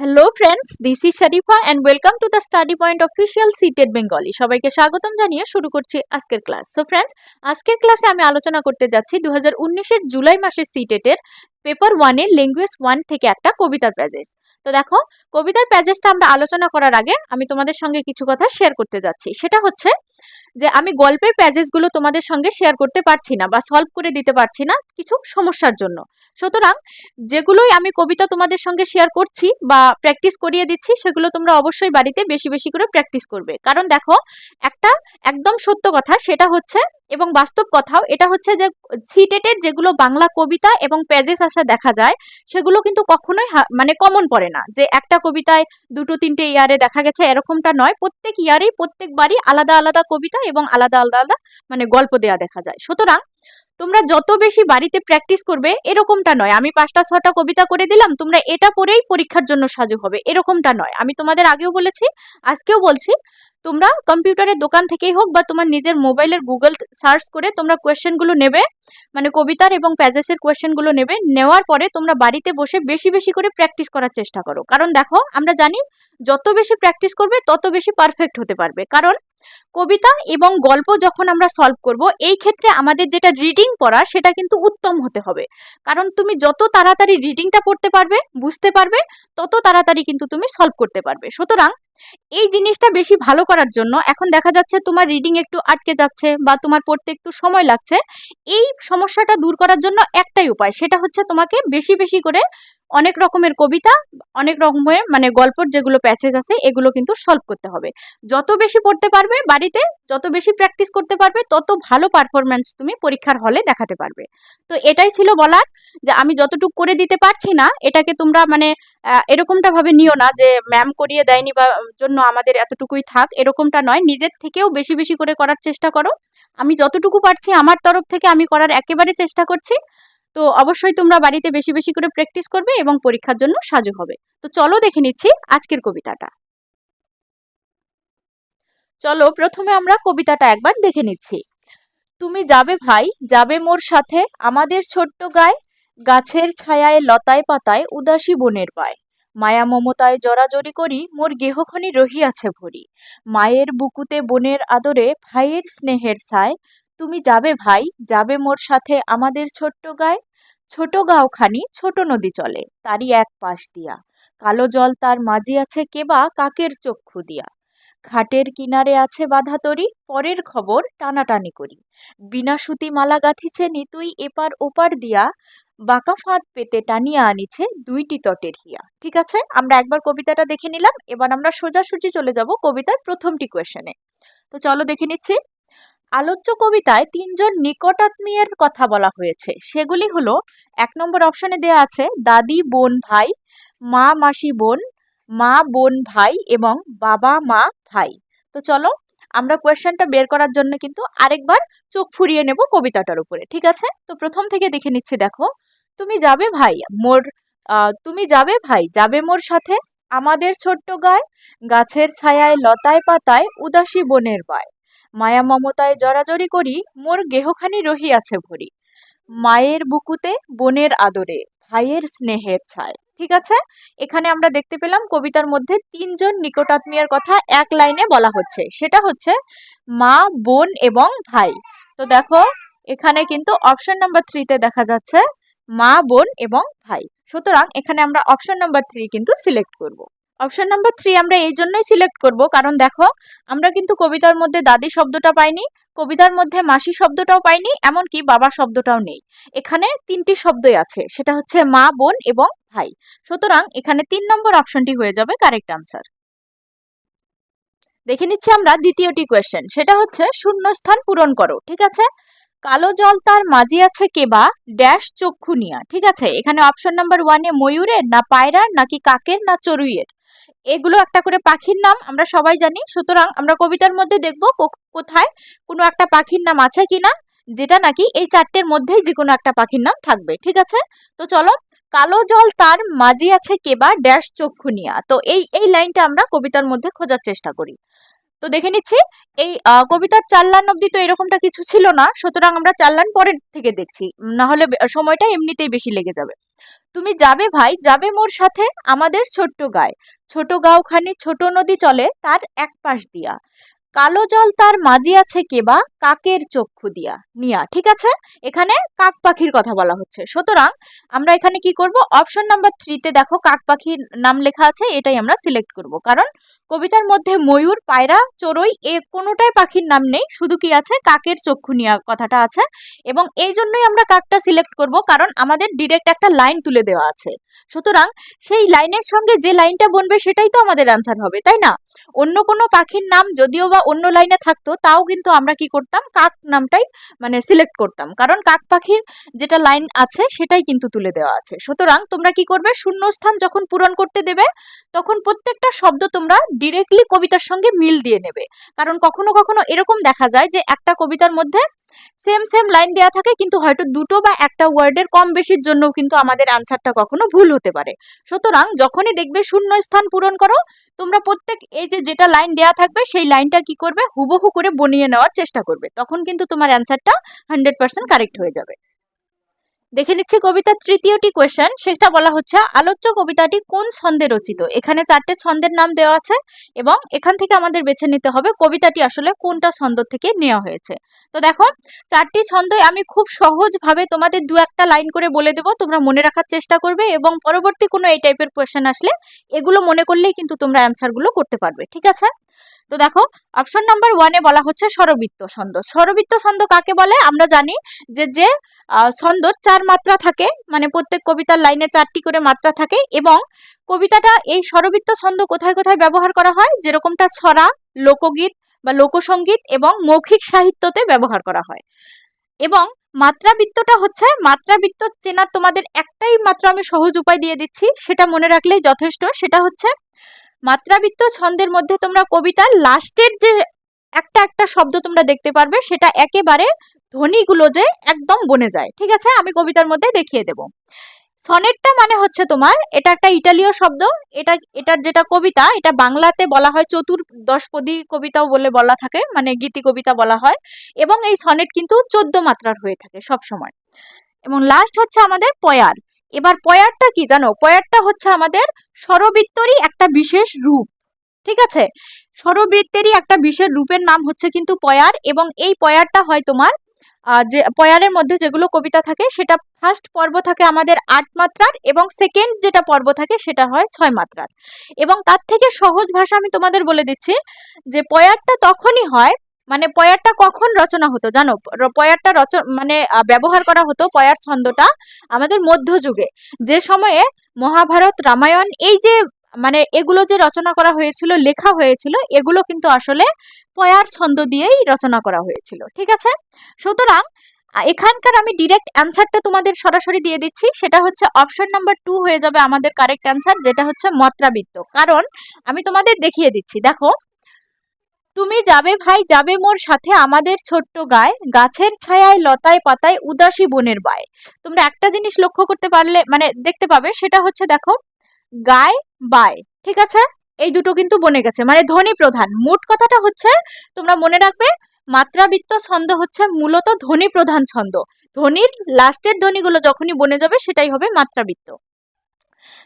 Hello friends this is Sharifa and welcome to the study point official CTET Bengali সবাইকে স্বাগতম জানিয়ে শুরু করছি আজকের ক্লাস সো ফ্রেন্ডস আজকের ক্লাসে আমি আলোচনা করতে যাচ্ছি দু হাজার জুলাই মাসের সিটেটের পেপার ওয়ানের ল্যাঙ্গুয়েজ ওয়ান থেকে একটা কবিতার প্যাজেস তো দেখো, কবিতার প্যাজেসটা আমরা আলোচনা করার আগে আমি তোমাদের সঙ্গে কিছু কথা শেয়ার করতে যাচ্ছি। সেটা হচ্ছে যে আমি গল্পের প্যাজেসগুলো তোমাদের সঙ্গে শেয়ার করতে পারছি না বা সলভ করে দিতে পারছি না কিছু সমস্যার জন্য। সুতরাং যেগুলোই আমি কবিতা তোমাদের সঙ্গে শেয়ার করছি বা প্র্যাকটিস করিয়ে দিচ্ছি, সেগুলো তোমরা অবশ্যই বাড়িতে বেশি বেশি করে প্র্যাকটিস করবে। কারণ দেখো, একটা একদম সত্য কথা, সেটা হচ্ছে এবং বাস্তব কথাও, এটা হচ্ছে যে সিটেটের যেগুলো বাংলা কবিতা এবং প্যাজেস আসা দেখা যায়, সেগুলো কিন্তু কখনোই মানে কমন পড়ে না। যে একটা কবিতায় দুটো, তিনটে ইয়ারে দেখা গেছে, এরকমটা নয়। প্রত্যেক ইয়ারেই প্রত্যেকবারই আলাদা আলাদা কবিতা এবং আলাদা আলাদা আলাদা মানে গল্প দেয়া দেখা যায়। সুতরাং তোমরা যত বেশি বাড়িতে প্র্যাকটিস করবে, এরকমটা নয়। আমি পাঁচটা, ছটা কবিতা করে দিলাম, তোমরা এটা পড়েই পরীক্ষার জন্য সাজু হবে। এরকমটা নয়। আমি তোমাদের আগেও বলেছি, আজকেও বলছি তোমরা কম্পিউটারের দোকান থেকেই হোক বা তোমার নিজের মোবাইলের গুগল সার্চ করে তোমরা কোয়েশ্চেনগুলো নেবে মানে কবিতার এবং প্যাজেসের কোয়েশ্চেনগুলো নেবে, নেওয়ার পরে তোমরা বাড়িতে বসে বেশি বেশি করে প্র্যাকটিস করার চেষ্টা করো। কারণ দেখো, আমরা জানি যত বেশি প্র্যাকটিস করবে, তত বেশি পারফেক্ট হতে পারবে। কারণ কবিতা এবং গল্প যখন আমরা সলভ করব, এই ক্ষেত্রে আমাদের যেটা রিডিং পড়া, সেটা কিন্তু উত্তম হতে হবে। কারণ তুমি যত তাড়াতাড়ি রিডিংটা পড়তে পারবে, বুঝতে পারবে, তত তাড়াতাড়ি কিন্তু তুমি সলভ করতে পারবে। সুতরাং এই জিনিসটা বেশি ভালো করার জন্য এখন দেখা যাচ্ছে তোমার রিডিং একটু আটকে যাচ্ছে বা তোমার পড়তে একটু সময় লাগছে। এই সমস্যাটা দূর করার জন্য একটাই উপায়, সেটা হচ্ছে তোমাকে বেশি বেশি করে অনেক রকমের কবিতা, অনেক রকমের মানে গল্পর যেগুলো প্যাচেজ আছে, এগুলো কিন্তু সলভ করতে হবে। যত বেশি পড়তে পারবে বাড়িতে, যত বেশি প্র্যাকটিস করতে পারবে, তত ভালো পারফরমেন্স তুমি পরীক্ষার হলে দেখাতে পারবে। তো এটাই ছিল বলার যে আমি যতটুকু করে দিতে পারছি না, এটাকে তোমরা মানে এরকমটা ভাবে নিও না যে ম্যাম করিয়ে দেয়নি বা জন্য আমাদের এতটুকুই থাক, এরকমটা নয়। নিজের থেকেও বেশি বেশি করে করার চেষ্টা করো। আমি যতটুকু পারছি আমার তরফ থেকে আমি করার একেবারে চেষ্টা করছি। তো অবশ্যই তোমরা বাড়িতে বেশি বেশি করে প্র্যাকটিস করবে এবং পরীক্ষার জন্য সাজু হবে। তো চলো দেখে নিচ্ছি আজকের কবিতাটা। চলো প্রথমে আমরা কবিতাটা একবার দেখে নিচ্ছি। তুমি যাবে ভাই, যাবে মোর সাথে, আমাদের ছোট্ট গায়ে, গাছের ছায়ায় লতায় পাতায় উদাসী বনের পায়। মায়া মমতায় জড়াজড়ি করি, মোর গেহখনি রহিয়াছে ভরি। মায়ের বুকুতে বনের আদরে, ভাইয়ের স্নেহের ছায় তুমি যাবে ভাই, যাবে মোর সাথে আমাদের ছোট্ট গায়ে? ছোট গাঁওখানি, ছোট নদী চলে, তারই এক পাশ দিয়া। কালো জল তার মাঝি আছে কেবা কাকের চক্ষু দিয়া। ঘাটের কিনারে আছে বাধা তরি, পরের খবর টানাটানি করি। বিনা সুতি মালা গাঁথিছে নিতুই এপার ওপার দিয়া, বাঁকা ফাঁদ পেতে টানিয়া আনিছে দুইটি তটের হিয়া। ঠিক আছে, আমরা একবার কবিতাটা দেখে নিলাম, এবার আমরা সোজাসুজি চলে যাব কবিতার প্রথমটি কোয়েশনে তো চলো দেখে নিচ্ছি। আলোচ্য কবিতায় তিনজন নিকটাত্মীয়ের কথা বলা হয়েছে। সেগুলি হলো, এক নম্বর অপশনে দেয়া আছে, দাদি, বোন, ভাই মা, মাসি, বোন মা, বোন, ভাই এবং বাবা, মা, ভাই তো চলো, আমরা কোয়েশ্চেনটা বের করার জন্য কিন্তু আরেকবার চোখ ফুরিয়ে নেব কবিতাটার উপরে, ঠিক আছে? তো প্রথম থেকে দেখে নিচ্ছি, দেখো। তুমি যাবে ভাই, মোর তুমি যাবে ভাই, যাবে মোর সাথে। আমাদের ছোট্ট গায়ে, গাছের ছায়ায় লতায় পাতায় উদাসী বনের পায় মায়া মমতায় জড়াজড়ি করি, মোর গেহখানি রহিয়াছে ভরি। মায়ের বুকুতে বোনের আদরে, ভাইয়ের স্নেহের ছায়। ঠিক আছে? এখানে আমরা দেখতে পেলাম কবিতার মধ্যে তিনজন নিকটাত্মীয়ের কথা এক লাইনে বলা হচ্ছে। সেটা হচ্ছে মা, বোন এবং ভাই। তো দেখো, এখানে কিন্তু অপশন নাম্বার থ্রিতে দেখা যাচ্ছে মা, বোন এবং ভাই। সুতরাং এখানে আমরা অপশন নাম্বার থ্রি কিন্তু সিলেক্ট করব। অপশন নাম্বার থ্রি আমরা এই জন্যই সিলেক্ট করব, কারণ দেখো, আমরা কিন্তু কবিতার মধ্যে দাদি শব্দটা পাইনি, কবিতার মধ্যে মাসি শব্দটাও পাইনি, এমনকি বাবা শব্দটাও নেই। এখানে তিনটি শব্দই আছে, সেটা হচ্ছে মা, বোন এবং ভাই। সুতরাং এখানে তিন নম্বর অপশনটি হয়ে যাবে কারেক্ট আনসার দেখে নিচ্ছি আমরা দ্বিতীয়টি কোয়েশ্চেন সেটা হচ্ছে শূন্যস্থান পূরণ করো, ঠিক আছে? কালো জল তার মাঝি আছে কেবা ড্যাশ চক্ষু নিয়া, ঠিক আছে? এখানে অপশন নাম্বার ওয়ানে ময়ূরের না পায়রার নাকি কাকের না চড়ুইয়ের? এগুলো একটা করে পাখির নাম, আমরা সবাই জানি। সুতরাং আমরা কবিতার মধ্যে দেখব কোথায় কোনো একটা পাখির নাম আছে কিনা, যেটা নাকি এই চারটের মধ্যেই যে কোনো একটা পাখির নাম থাকবে, ঠিক আছে? তো চলো, কালো জল তার মাঝি আছে কেবা ড্যাশ চক্ষু নিয়া। তো এই এই লাইনটা আমরা কবিতার মধ্যে খোঁজার চেষ্টা করি। তো দেখে নিচ্ছি, এই কবিতার চার অব্দি তো এরকমটা কিছু ছিল না, সুতরাং আমরা চার পরের থেকে দেখছি। না হলে সময়টা এমনিতেই বেশি লেগে যাবে। তুমি যাবে ভাই, যাবে মোর সাথে আমাদের ছোট্ট গায়ে। ছোট গাঁওখানি ছোট নদী চলে তার এক পাশ দিয়া। কালো জল তার মাঝি আছে কেবা কাকের চক্ষু দিয়া। নিয়া, ঠিক আছে? এখানে কাক পাখির কথা বলা হচ্ছে। সুতরাং আমরা এখানে কি করব? অপশন নাম্বার থ্রিতে দেখো, কাক পাখির নাম লেখা আছে, এটাই আমরা সিলেক্ট করব। কারণ কবিতার মধ্যে ময়ূর, পায়রা, চড়ুই, এ কোনোটাই পাখির নাম নেই, শুধু কি আছে? কাকের চক্ষু নিয়া কথাটা আছে। এবং এই জন্যই আমরা কাকটা সিলেক্ট করব, কারণ আমাদের ডিরেক্ট একটা লাইন তুলে দেওয়া আছে। সুতরাং সেই লাইনের সঙ্গে যে লাইনটা বনবে, সেটাই তো আমাদের অ্যান্সার হবে, তাই না? অন্য কোনো পাখির নাম যদিও বা অন্য লাইনে থাকতো, তাও কিন্তু আমরা কি করতাম? কাক নামটাই মানে সিলেক্ট করতাম। কারণ কাক পাখির যেটা লাইন আছে, সেটাই কিন্তু তুলে দেওয়া আছে। সুতরাং তোমরা কি করবে? শূন্যস্থান যখন পূরণ করতে দেবে, তখন প্রত্যেকটা শব্দ তোমরা ডিরেক্টলি কবিতার সঙ্গে মিল দিয়ে নেবে। কারণ কখনো কখনো এরকম দেখা যায় যে, একটা কবিতার মধ্যে সেম সেম লাইন দেওয়া থাকে, কিন্তু হয়তো দুটো বা একটা ওয়ার্ডের কম বেশির জন্যও কিন্তু আমাদের আনসারটা কখনো ভুল হতে পারে। সুতরাং যখনই দেখবে শূন্য স্থান পূরণ করো, তোমরা প্রত্যেক, এই যে যেটা লাইন দেওয়া থাকবে, সেই লাইনটা কি করবে? হুবহু করে বনিয়ে নেওয়ার চেষ্টা করবে। তখন কিন্তু তোমার অ্যান্সারটা হান্ড্রেড পার্সেন্ট কারেক্ট হয়ে যাবে। দেখে নিচ্ছি কবিতার তৃতীয়টি কোয়েশ্চেন সেটা বলা হচ্ছে, আলোচ্য কবিতাটি কোন ছন্দে রচিত? এখানে চারটে ছন্দের নাম দেওয়া আছে এবং এখান থেকে আমাদের বেছে নিতে হবে কবিতাটি আসলে কোনটা ছন্দ থেকে নেওয়া হয়েছে। তো দেখো, চারটি ছন্দই আমি খুব সহজভাবে তোমাদের দু একটা লাইন করে বলে দেবো, তোমরা মনে রাখার চেষ্টা করবে এবং পরবর্তী কোনো এই টাইপের কোয়েশ্চেন আসলে এগুলো মনে করলেই কিন্তু তোমরা অ্যান্সারগুলো করতে পারবে, ঠিক আছে? তো দেখো অপশন নাম্বার ওয়ানে বলা হচ্ছে স্বরবৃত্ত ছন্দ। স্বরবৃত্ত ছন্দ কাকে বলে? আমরা জানি যে যে ছন্দর চার মাত্রা থাকে মানে প্রত্যেক কবিতার লাইনে চারটি করে মাত্রা থাকে এবং কবিতাটা এই স্বরবৃত্ত ছন্দ কোথায় কোথায় ব্যবহার করা হয়? যেরকমটা ছড়া, লোকগীত বা লোকসঙ্গীত এবং মৌখিক সাহিত্যতে ব্যবহার করা হয়। এবং মাত্রাবৃত্তটা হচ্ছে, মাত্রাবৃত্ত চেনার তোমাদের একটাই মাত্র আমি সহজ উপায় দিয়ে দিচ্ছি, সেটা মনে রাখলেই যথেষ্ট, সেটা হচ্ছে মাত্রাবৃত্ত ছন্দের মধ্যে তোমরা কবিতার লাস্টের যে একটা একটা শব্দ তোমরা দেখতে পারবে, সেটা একেবারে ধ্বনিগুলো যে একদম বনে যায়। ঠিক আছে? আমি কবিতার মধ্যে দেখিয়ে দেব। সনেটটা মানে হচ্ছে তোমার, এটা একটা ইটালীয় শব্দ, এটা, এটার যেটা কবিতা, এটা বাংলাতে বলা হয় চতুর্দশপদী কবিতাও বলে বলা থাকে মানে গীতি কবিতা বলা হয়, এবং এই সনেট কিন্তু চোদ্দ মাত্রার হয়ে থাকে সব সময় এবং লাস্ট হচ্ছে আমাদের পয়ার। এবার পয়ারটা কি জানো? পয়ারটা হচ্ছে আমাদের স্বরবৃত্তরই একটা বিশেষ রূপ, ঠিক আছে? স্বরবৃত্তেরই একটা বিশেষ রূপের নাম হচ্ছে কিন্তু পয়ার এবং এই পয়ারটা হয় তোমার যে, পয়ারের মধ্যে যেগুলো কবিতা থাকে সেটা ফার্স্ট পর্ব থাকে আমাদের আট মাত্রার এবং সেকেন্ড যেটা পর্ব থাকে সেটা হয় ছয় মাত্রার। এবং তার থেকে সহজ ভাষা আমি তোমাদের বলে দিচ্ছি যে পয়ারটা তখনই হয় মানে পয়ারটা কখন রচনা হতো জানো? পয়ারটা রচ মানে ব্যবহার করা হতো পয়ার ছন্দটা আমাদের মধ্যযুগে। যে সময়ে মহাভারত, রামায়ণ এই যে মানে এগুলো যে রচনা করা হয়েছিল, লেখা হয়েছিল, এগুলো কিন্তু আসলে পয়ার ছন্দ দিয়েই রচনা করা হয়েছিল। ঠিক আছে? সুতরাং এখানকার আমি ডিরেক্ট অ্যান্সারটা তোমাদের সরাসরি দিয়ে দিচ্ছি। সেটা হচ্ছে অপশন নাম্বার টু হয়ে যাবে আমাদের কারেক্ট অ্যান্সার যেটা হচ্ছে মাত্রাবৃত্ত। কারণ, আমি তোমাদের দেখিয়ে দিচ্ছি। দেখো তুমি যাবে ভাই, যাবে মোর সাথে আমাদের ছোট্ট গায়ে গাছের ছায়ায়, লতায় পাতায় উদাসী বনের বায় তোমরা একটা জিনিস লক্ষ্য করতে পারলে মানে দেখতে পাবে, সেটা হচ্ছে দেখো গায় বায় ঠিক আছে? এই দুটো কিন্তু বনে গেছে। মানে ধ্বনি প্রধান। মোট কথাটা হচ্ছে, তোমরা মনে রাখবে, মাত্রাবৃত্ত ছন্দ হচ্ছে মূলত ধ্বনি প্রধান ছন্দ। ধ্বনির লাস্টের ধ্বনিগুলো যখনই বনে যাবে, সেটাই হবে মাত্রাবৃত্ত।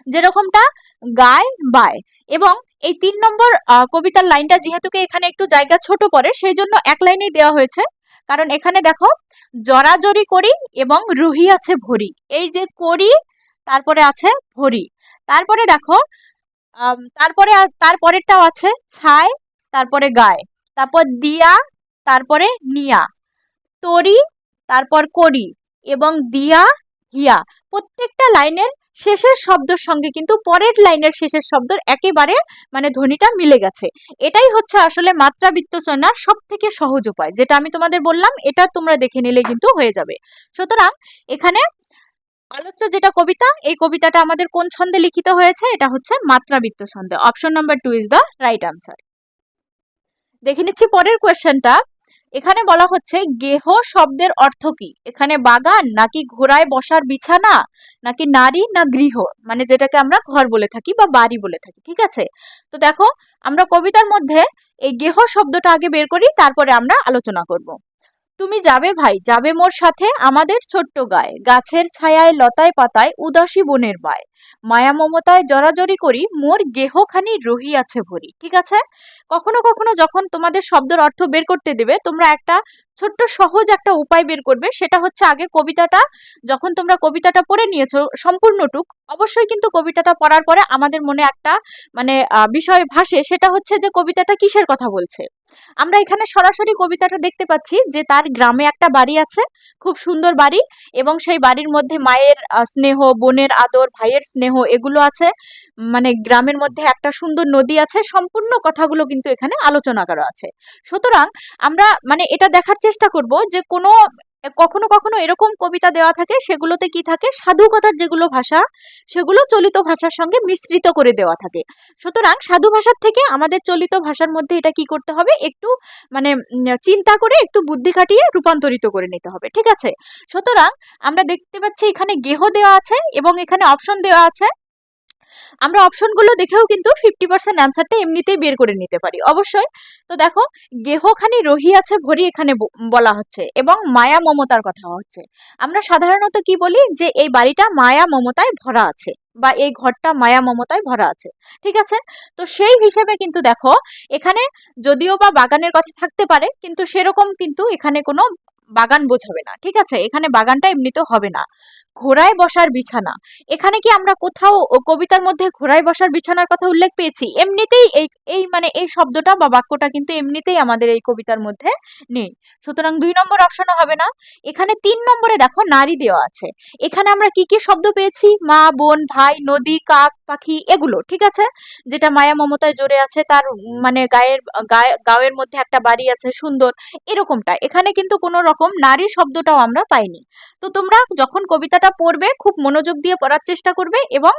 যেরকমটা গায় বায় এবং এই তিন নম্বর কবিতার লাইনটা যেহেতু এখানে একটু জায়গা ছোট পড়ে, সেই জন্য এক লাইনেই দেওয়া হয়েছে। কারণ এখানে দেখো, জরাজরি করি এবং রুহি আছে ভরি। এই যে করি, তারপরে আছে ভরি। তারপরে দেখো তারপরে তারপরেরটাও আছে, ছাই, তারপরে গায়। তারপর দিয়া, তারপরে নিয়া। তরি, তারপর করি এবং দিয়া, হিয়া। প্রত্যেকটা লাইনের শেষের শব্দের সঙ্গে কিন্তু পরের লাইনের শেষের শব্দ একেবারে মানে ধ্বনিটা মিলে গেছে। এটাই হচ্ছে আসলে মাত্রাবৃত্ত চয়নার সব থেকে সহজ উপায়, যেটা আমি তোমাদের বললাম, এটা তোমরা দেখে নিলে কিন্তু হয়ে যাবে। সুতরাং এখানে আলোচ্য যেটা কবিতা, এই কবিতাটা আমাদের কোন ছন্দে লিখিত হয়েছে? এটা হচ্ছে মাত্রাবৃত্ত ছন্দে। Option number two is the right answer. দেখে নিচ্ছি পরের কোয়েশ্চেনটা। এখানে বলা হচ্ছে, গেহ শব্দের অর্থ কি? এখানে বাগান নাকি ঘোড়ায় বসার বিছানা? নাকি নারী না গৃহ? মানে যেটাকে আমরা ঘর বলে থাকি বা বাড়ি বলে থাকি, ঠিক আছে? তো দেখো, আমরা কবিতার মধ্যে এই গেহ শব্দটা আগে বের করি, তারপরে আমরা আলোচনা করব। তুমি যাবে ভাই, যাবে মোর সাথে আমাদের ছোট্ট গায়ে। গাছের ছায়ায়, লতায় পাতায়, উদাসী বনের বায়। মায়া মমতায় জরাজরি করি, মোর গেহখানি রহিয়াছে ভরি। ঠিক আছে? কখনো কখনো যখন তোমাদের শব্দের অর্থ বের করতে দেবে, তোমরা একটা ছোট্ট সহজ একটা উপায় বের করবে, সেটা হচ্ছে আগে কবিতাটা, যখন তোমরা কবিতাটা পড়ে নিয়েছো, সম্পূর্ণটুক, অবশ্যই কিন্তু কবিতাটা পড়ার পরে আমাদের মনে একটা মানে বিষয় ভাসে, সেটা হচ্ছে যে কবিতাটা কিসের কথা বলছে। আমরা এখানে সরাসরি কবিতাটা দেখতে পাচ্ছি যে তার গ্রামে একটা বাড়ি আছে, খুব সুন্দর বাড়ি, এবং সেই বাড়ির মধ্যে মায়ের স্নেহ, বোনের আদর, ভাইয়ের স্নেহ, এগুলো আছে। মানে গ্রামের মধ্যে একটা সুন্দর নদী আছে, সম্পূর্ণ কথাগুলো কিন্তু এখানে আলোচনা করা আছে। সুতরাং আমরা মানে এটা দেখার চেষ্টা করব যে কোনো, কখনো কখনো এরকম কবিতা দেওয়া থাকে, সেগুলোতে কি থাকে? সাধু কথার যেগুলো ভাষা, সেগুলো চলিত ভাষার সঙ্গে মিশ্রিত করে দেওয়া থাকে। সুতরাং সাধু ভাষার থেকে আমাদের চলিত ভাষার মধ্যে এটা কি করতে হবে? একটু মানে চিন্তা করে, একটু বুদ্ধি খাটিয়ে রূপান্তরিত করে নিতে হবে, ঠিক আছে? সুতরাং আমরা দেখতে পাচ্ছি এখানে গেহ দেওয়া আছে এবং এখানে অপশন দেওয়া আছে। আমরা অপশনগুলো দেখেও কিন্তু ফিফটি পার্সেন্ট অ্যান্সারটা এমনিতেই বের করে নিতে পারি, অবশ্যই। তো দেখো, গেহখানি রহি আছে ভরি এখানে বলা হচ্ছে এবং মায়া মমতার কথা হচ্ছে। আমরা সাধারণত কি বলি? যে এই বাড়িটা মায়া মমতায় ভরা আছে বা এই ঘরটা মায়া মমতায় ভরা আছে, ঠিক আছে? তো সেই হিসেবে কিন্তু দেখো, এখানে যদিও বা বাগানের কথা থাকতে পারে, কিন্তু সেরকম কিন্তু এখানে কোনো বাগান বোঝাবে না, ঠিক আছে? এখানে বাগানটা এমনিতেও হবে না। ঘোড়ায় বসার বিছানা। এখানে কি আমরা কোথাও কবিতার মধ্যে ঘোড়ায় বসার বিছানার কথা উল্লেখ পেয়েছি? এমনিতেই এই এই মানে এই শব্দটা বা বাক্যটা কিন্তু এমনিতেই আমাদের এই কবিতার মধ্যে নেই। সুতরাং দুই নম্বর অপশনও হবে না। এখানে তিন নম্বরে দেখো নারী দেওয়া আছে। এখানে আমরা কি কি শব্দ পেয়েছি? মা, বোন, ভাই, নদী, কাক, পাখি এগুলো, ঠিক আছে? যেটা মায়া মমতায় জোরে আছে, তার মানে গায়ের, গায়ে গাঁয়ের মধ্যে একটা বাড়ি আছে, সুন্দর, এরকমটা। এখানে কিন্তু কোনো রকম নারী শব্দটাও আমরা পাইনি। তো তোমরা যখন কবিতাটা পড়বে, খুব মনোযোগ দিয়ে পড়ার চেষ্টা করবে এবং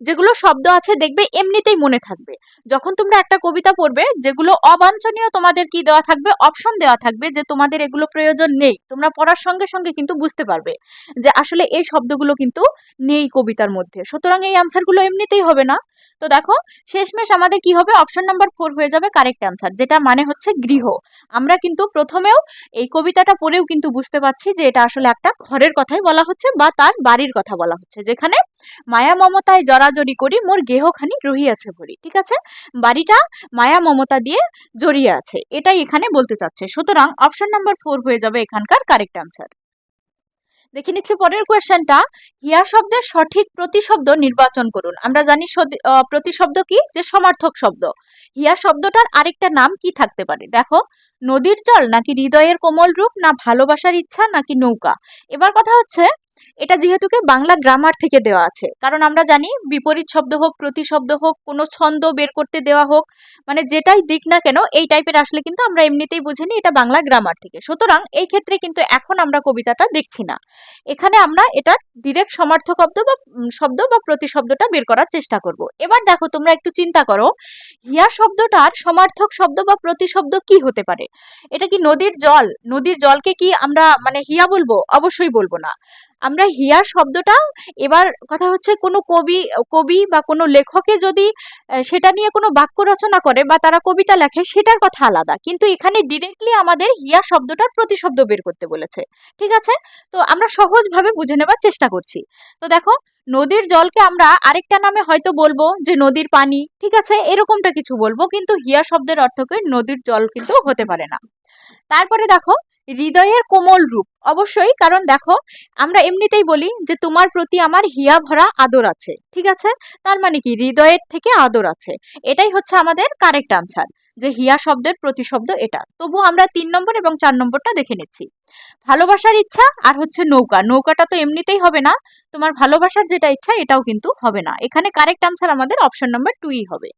যেগুলো শব্দ আছে দেখবে এমনিতেই মনে থাকবে। যখন তোমরা একটা কবিতা পড়বে, যেগুলো অবাঞ্ছনীয় তোমাদের কি দেওয়া থাকবে? অপশন দেওয়া থাকবে যে তোমাদের এগুলো প্রয়োজন নেই। তোমরা পড়ার সঙ্গে সঙ্গে কিন্তু বুঝতে পারবে যে আসলে এই শব্দগুলো কিন্তু নেই কবিতার মধ্যে। সুতরাং এই আনসারগুলো এমনিতেই হবে না। তো দেখো, শেষমেশ আমাদের কি হবে? অপশন নাম্বার ফোর হয়ে যাবে কারেক্ট অ্যান্সার যেটা মানে হচ্ছে গৃহ। আমরা কিন্তু প্রথমেও এই কবিতাটা পড়েও কিন্তু বুঝতে পারছি যে এটা আসলে একটা ঘরের কথাই বলা হচ্ছে বা তার বাড়ির কথা বলা হচ্ছে, যেখানে মায়া মমতায় জরাজরি করি, মোর গেহখানি রহিয়াছে ভরি, ঠিক আছে? বাড়িটা মায়া মমতা দিয়ে জড়িয়ে আছে, এটাই এখানে বলতে চাচ্ছে। সুতরাং অপশন নাম্বার ফোর হয়ে যাবে এখানকার কারেক্ট অ্যান্সার দেখে নিচ্ছি পরের কোয়েশ্চেনটা হিয়া শব্দের সঠিক প্রতিশব্দ নির্বাচন করুন। আমরা জানি প্রতিশব্দ কি? যে সমার্থক শব্দ। হিয়া শব্দটার আরেকটা নাম কি থাকতে পারে? দেখো, নদীর জল নাকি হৃদয়ের কোমল রূপ, না ভালোবাসার ইচ্ছা, নাকি নৌকা? এবার কথা হচ্ছে এটা যেহেতুকে বাংলা গ্রামার থেকে দেওয়া আছে। কারণ আমরা জানি বিপরীত শব্দ হোক, প্রতিশব্দ হোক, কোনো ছন্দ বের করতে দেওয়া হোক মানে যেটাই দিক না কেন, এই টাইপের আসলে কিন্তু আমরা এমনিতেই বুঝে নিই এটা বাংলা গ্রামার থেকে। সুতরাং এই ক্ষেত্রে কিন্তু এখন আমরা কবিতাটা দেখছি না। এখানে আমরা এটার ডিরেক্ট সমার্থক শব্দ বা শব্দ বা প্রতিশব্দটা বের করার চেষ্টা করব। এবার দেখো তোমরা একটু চিন্তা করো, হিয়া শব্দটার সমার্থক শব্দ বা প্রতিশব্দ কি হতে পারে? এটা কি নদীর জল? নদীর জলকে কি আমরা মানে হিয়া বলব? অবশ্যই বলব না। আমরা হিয়ার শব্দটা, এবার কথা হচ্ছে কোনো কবি কবি বা কোনো লেখকে যদি সেটা নিয়ে কোনো বাক্য রচনা করে বা তারা কবিতা লেখে, সেটার কথা আলাদা। কিন্তু এখানে ডিরেক্টলি আমাদের হিয়া শব্দটার প্রতিশব্দ বের করতে বলেছে। ঠিক আছে? তো আমরা সহজভাবে বুঝে নেবার চেষ্টা করছি। তো দেখো, নদীর জলকে আমরা আরেকটা নামে হয়তো বলব যে নদীর পানি। ঠিক আছে? এরকমটা কিছু বলব, কিন্তু হিয়া শব্দের অর্থকে নদীর জল কিন্তু হতে পারে না। তারপরে দেখো হৃদয়ের কোমল রূপ। অবশ্যই, কারণ দেখো, আমরা এমনিতেই বলি যে তোমার প্রতি আমার হিয়া ভরা আদর আছে, ঠিক আছে? তার মানে কি? হৃদয়ের থেকে আদর আছে। এটাই হচ্ছে আমাদের কারেক্ট আনসার যে হিয়া শব্দের প্রতিশব্দ এটা। তবু আমরা তিন নম্বর এবং চার নম্বরটা দেখে নিচ্ছি। ভালোবাসার ইচ্ছা আর হচ্ছে নৌকা। নৌকাটা তো এমনিতেই হবে না। তোমার ভালোবাসার যেটা ইচ্ছা, এটাও কিন্তু হবে না। এখানে কারেক্ট আনসার আমাদের অপশন নম্বর টুই হবে।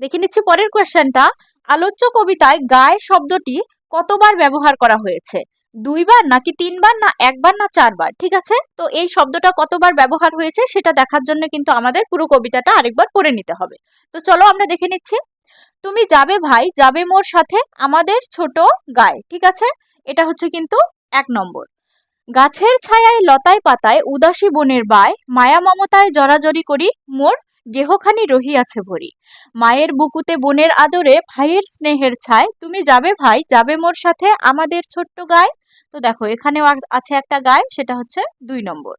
দেখে নিচ্ছি পরের কোয়েশ্চেনটা আলোচ্য কবিতায় গায়ে শব্দটি কতবার ব্যবহার করা হয়েছে? দুইবার নাকি তিনবার না একবার না চারবার? ঠিক আছে? তো এই শব্দটা কতবার ব্যবহার হয়েছে সেটা দেখার জন্য কিন্তু আমাদের পুরো কবিতাটা আরেকবার পড়ে নিতে হবে। তো চলো আমরা দেখে নিচ্ছি। তুমি যাবে ভাই, যাবে মোর সাথে আমাদের ছোট গায়ে ঠিক আছে? এটা হচ্ছে কিন্তু এক নম্বর। গাছের ছায়ায় লতায় পাতায় উদাসী বনের বায়, মায়া মমতায় জরাজরি করি মোর গেহখানি রহিয়াছে ভরি। মায়ের বুকুতে বোনের আদরে ভাইয়ের স্নেহের ছায়, তুমি যাবে ভাই, যাবে মোর সাথে আমাদের ছোট্ট গায়ে? তো দেখো, এখানেও আছে একটা গায়ে, সেটা হচ্ছে দুই নম্বর।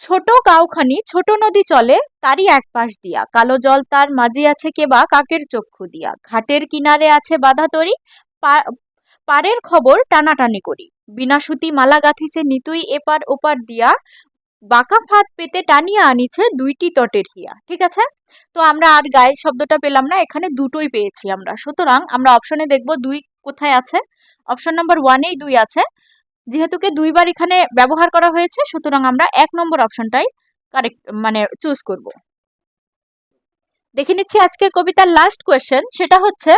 ছোট গাঁওখানি, ছোট নদী চলে, তারই এক পাশ দিয়া। কালো জল তার মাঝে আছে কেবা কাকের চক্ষু দিয়া। ঘাটের কিনারে আছে বাধা তরি পারের খবর টানাটানি করি। বিনা সুতি মালা গাঁথিছে নিতুই এপার ওপার দিয়া। বাঁকা ফাঁদ পেতে টানিয়া আনিছে দুইটি তটের হিয়া, ঠিক আছে? তো আমরা আর গায়ের শব্দটা পেলাম না, এখানে দুটোই পেয়েছি আমরা। সুতরাং আমরা অপশনে দেখব দুই কোথায় আছে। অপশন নাম্বার ওয়ানেই দুই আছে। যেহেতুকে দুইবার এখানে ব্যবহার করা হয়েছে, সুতরাং আমরা এক নম্বর অপশনটাই কারেক্ট মানে চুজ করব। দেখে নিচ্ছি আজকের কবিতার লাস্ট কোয়েশ্চেন সেটা হচ্ছে,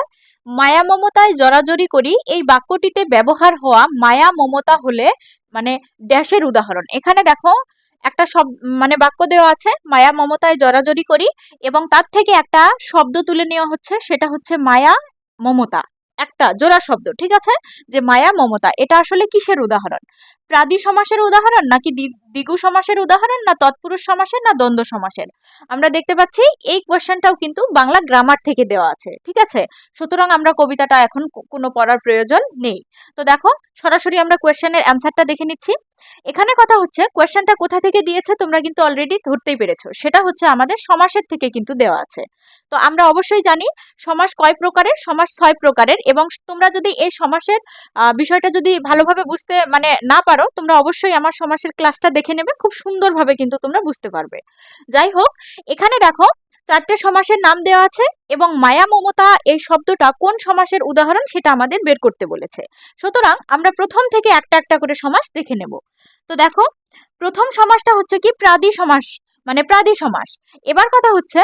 মায়া মমতায় জরাজরি করি, এই বাক্যটিতে ব্যবহার হওয়া মায়া মমতা হলে মানে ড্যাশের উদাহরণ। এখানে দেখো একটা শব্দ মানে বাক্য দেওয়া আছে, মায়া মমতায় জরাজরি করি এবং তার থেকে একটা শব্দ তুলে নেওয়া হচ্ছে, সেটা হচ্ছে মায়া মমতা। একটা জোড়া শব্দ, ঠিক আছে? যে মায়া মমতা, এটা আসলে কিসের উদাহরণ? প্রাদি সমাসের উদাহরণ নাকি দ্বি- দ্বিগু সমাসের উদাহরণ না তৎপুরুষ সমাসের না দ্বন্দ্ব সমাসের? আমরা দেখতে পাচ্ছি এই কোয়েশ্চেনটাও কিন্তু বাংলা গ্রামার থেকে দেওয়া আছে, ঠিক আছে? সুতরাং আমরা কবিতাটা এখন কোনো পড়ার প্রয়োজন নেই। তো দেখো, সরাসরি আমরা কোয়েশ্চেনের অ্যান্সারটা দেখে নিচ্ছি। এখানে কথা হচ্ছে কোয়েশ্চেনটা কোথা থেকে দিয়েছে তোমরা কিন্তু অলরেডি ধরতেই পেরেছ। সেটা হচ্ছে আমাদের সমাসের থেকে কিন্তু দেওয়া আছে। তো আমরা অবশ্যই জানি সমাস কয় প্রকারের? সমাস ছয় প্রকারের এবং তোমরা যদি এই সমাসের বিষয়টা যদি ভালোভাবে বুঝতে মানে না পারো, তোমরা অবশ্যই আমার সমাসের ক্লাসটা দেখে নেবে। খুব সুন্দরভাবে কিন্তু তোমরা বুঝতে পারবে। যাই হোক, এখানে দেখো চারটে সমাসের নাম দেওয়া আছে এবং মায়া মমতা এই শব্দটা কোন সমাসের উদাহরণ সেটা আমাদের বের করতে বলেছে। সুতরাং আমরা প্রথম থেকে একটা একটা করে সমাস দেখে নেব। তো দেখো, প্রথম সমাসটা হচ্ছে কি? প্রাদি সমাস মানে প্রাদি সমাস। এবার কথা হচ্ছে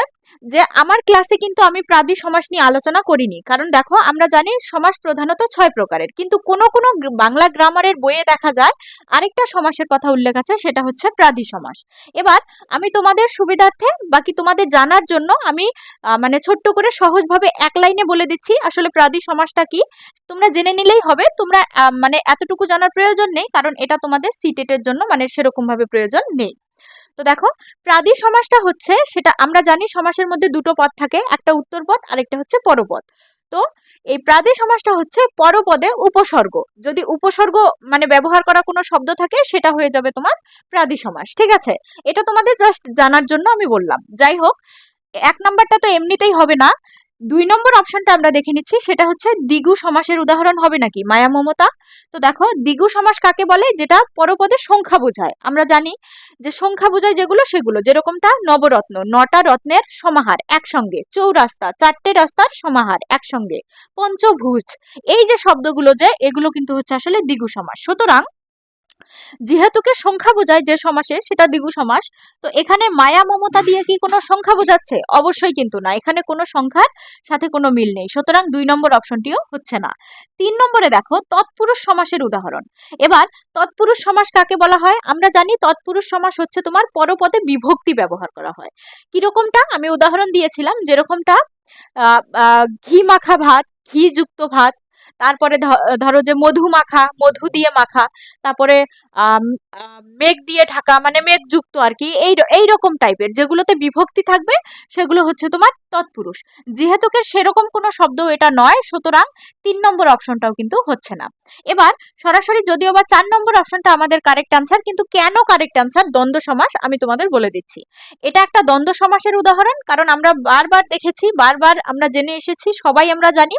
যে আমার ক্লাসে কিন্তু আমি প্রাদি সমাস নিয়ে আলোচনা করিনি। কারণ দেখো, আমরা জানি সমাস প্রধানত ছয় প্রকারের। কিন্তু কোনো কোনো বাংলা গ্রামারের বইয়ে দেখা যায়, আরেকটা সমাসের কথা উল্লেখ আছে, সেটা হচ্ছে প্রাদি সমাস। এবার আমি তোমাদের সুবিধার্থে, বাকি তোমাদের জানার জন্য আমি মানে ছোট্ট করে সহজভাবে এক লাইনে বলে দিচ্ছি, আসলে প্রাদি সমাসটা কি? তোমরা জেনে নিলেই হবে, তোমরা মানে এতটুকু জানার প্রয়োজন নেই, কারণ এটা তোমাদের সিটেটের জন্য মানে সেরকম ভাবে প্রয়োজন নেই। তো দেখো, প্রাদি সমাসটা হচ্ছে সেটা আমরা জানি সমাসের মধ্যে দুটো পথ থাকে, একটা উত্তর পথ আর একটা হচ্ছে পরপদ। তো এই প্রাদি সমাসটা হচ্ছে পরপদে উপসর্গ। যদি উপসর্গ মানে ব্যবহার করা কোনো শব্দ থাকে, সেটা হয়ে যাবে তোমার প্রাদি সমাস, ঠিক আছে? এটা তোমাদের জাস্ট জানার জন্য আমি বললাম। যাই হোক, এক নাম্বারটা তো এমনিতেই হবে না। দুই নম্বর অপশনটা আমরা দেখে নিচ্ছি, সেটা হচ্ছে দ্বিগু সমাসের উদাহরণ হবে নাকি? মায়া মমতা। তো দেখো দ্বিগু সমাস কাকে বলে? যেটা পরপদে সংখ্যা বোঝায়। আমরা জানি যে সংখ্যা বোঝায় যেগুলো, সেগুলো। যেরকমটা নবরত্ন, নটা রত্নের সমাহার একসঙ্গে, চৌরাস্তা, চারটে রাস্তার সমাহার একসঙ্গে, পঞ্চভুজ। এই যে শব্দগুলো যে, এগুলো কিন্তু হচ্ছে আসলে দ্বিগু সমাস। সুতরাং যেহেতুকে সংখ্যা বোঝায় যে সমাসে সেটা দ্বিগু সমাস তো এখানে মায়া মমতা দিয়ে কি কোনো সংখ্যা বোঝাচ্ছে? অবশ্যই কিন্তু না এখানে কোনো সংখ্যার সাথে কোনো মিল নেই সুতরাং দুই নম্বর অপশনটিও হচ্ছে না। তিন নম্বরে দেখো তৎপুরুষ সমাসের উদাহরণ। এবার তৎপুরুষ সমাস কাকে বলা হয়? আমরা জানি তৎপুরুষ সমাস হচ্ছে তোমার পরপদে বিভক্তি ব্যবহার করা হয়। কিরকমটা? আমি উদাহরণ দিয়েছিলাম যেরকমটা আহ, ঘি মাখা ভাত ঘি যুক্ত ভাত তারপরে ধরো যে মধু মাখা, মধু দিয়ে মাখা, তারপরে মেঘ দিয়ে ঢাকা মানে মেঘ যুক্ত আর কি, এই এই রকম টাইপের যেগুলোতে বিভক্তি থাকবে, সেগুলো হচ্ছে তোমার তৎপুরুষ। যেহেতুকে সেরকম কোনো শব্দ এটা নয়, সুতরাং তিন নম্বর অপশনটাও কিন্তু হচ্ছে না। এবার, সরাসরি যদিও বা চার নম্বর অপশনটা আমাদের কারেক্ট আনসার কিন্তু কেন কারেক্ট আনসার দ্বন্দ্ব সমাস আমি তোমাদের বলে দিচ্ছি। এটা একটা দ্বন্দ্ব সমাসের উদাহরণ, কারণ আমরা বারবার দেখেছি, বারবার আমরা জেনে এসেছি, সবাই আমরা জানি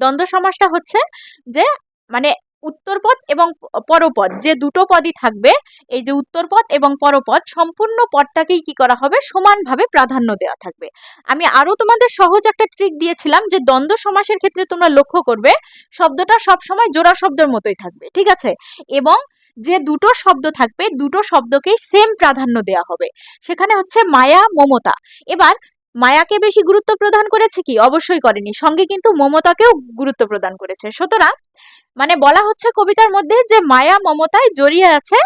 দ্বন্দ্ব সমাসটা হচ্ছে যে মানে উত্তরপদ এবং পরপদ, যে দুটো পদই থাকবে, এই যে উত্তরপদ এবং পরপদ, সম্পূর্ণ পদটাকেই কি করা হবে? সমানভাবে প্রাধান্য দেওয়া থাকবে। আমি আরও তোমাদের সহজ একটা ট্রিক দিয়েছিলাম যে দ্বন্দ্ব সমাসের ক্ষেত্রে তোমরা লক্ষ্য করবে, শব্দটা সবসময় জোড়া শব্দের মতোই থাকবে, ঠিক আছে? এবং যে দুটো শব্দ থাকবে, দুটো শব্দকেই সেম প্রাধান্য দেওয়া হবে। সেখানে হচ্ছে মায়া মমতা এবার মায়াকে বেশি গুরুত্ব প্রদান করেছে কি? অবশ্যই করেনি। সঙ্গে কিন্তু মমতাকেও গুরুত্ব প্রদান করেছে। সুতরাং মানে বলা হচ্ছে কবিতার মধ্যে যে মায়া মমতায় জড়িয়ে আছে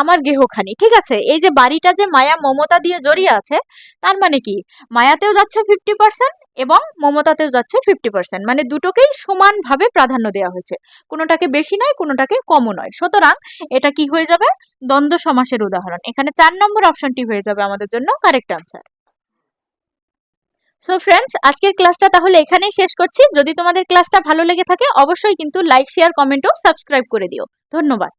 আমার গেহখানি, ঠিক আছে? এই যে বাড়িটা যে মায়া মমতা দিয়ে জড়িয়ে আছে, তার মানে কি? মায়াতেও যাচ্ছে ফিফটি পার্সেন্ট এবং মমতাতেও যাচ্ছে ফিফটি পার্সেন্ট মানে দুটোকেই সমানভাবে প্রাধান্য দেওয়া হয়েছে। কোনোটাকে বেশি নয়, কোনোটাকে কমও নয়। সুতরাং, এটা কি হয়ে যাবে? দ্বন্দ্ব সমাসের উদাহরণ। এখানে চার নম্বর অপশনটি হয়ে যাবে আমাদের জন্য কারেক্ট আনসার সো ফ্রেন্ডস আজকের ক্লাসটা তাহলে এখানেই শেষ করছি। যদি তোমাদের ক্লাসটা ভালো লেগে থাকে, অবশ্যই কিন্তু লাইক শেয়ার কমেন্ট ও সাবস্ক্রাইব করে দিও। ধন্যবাদ।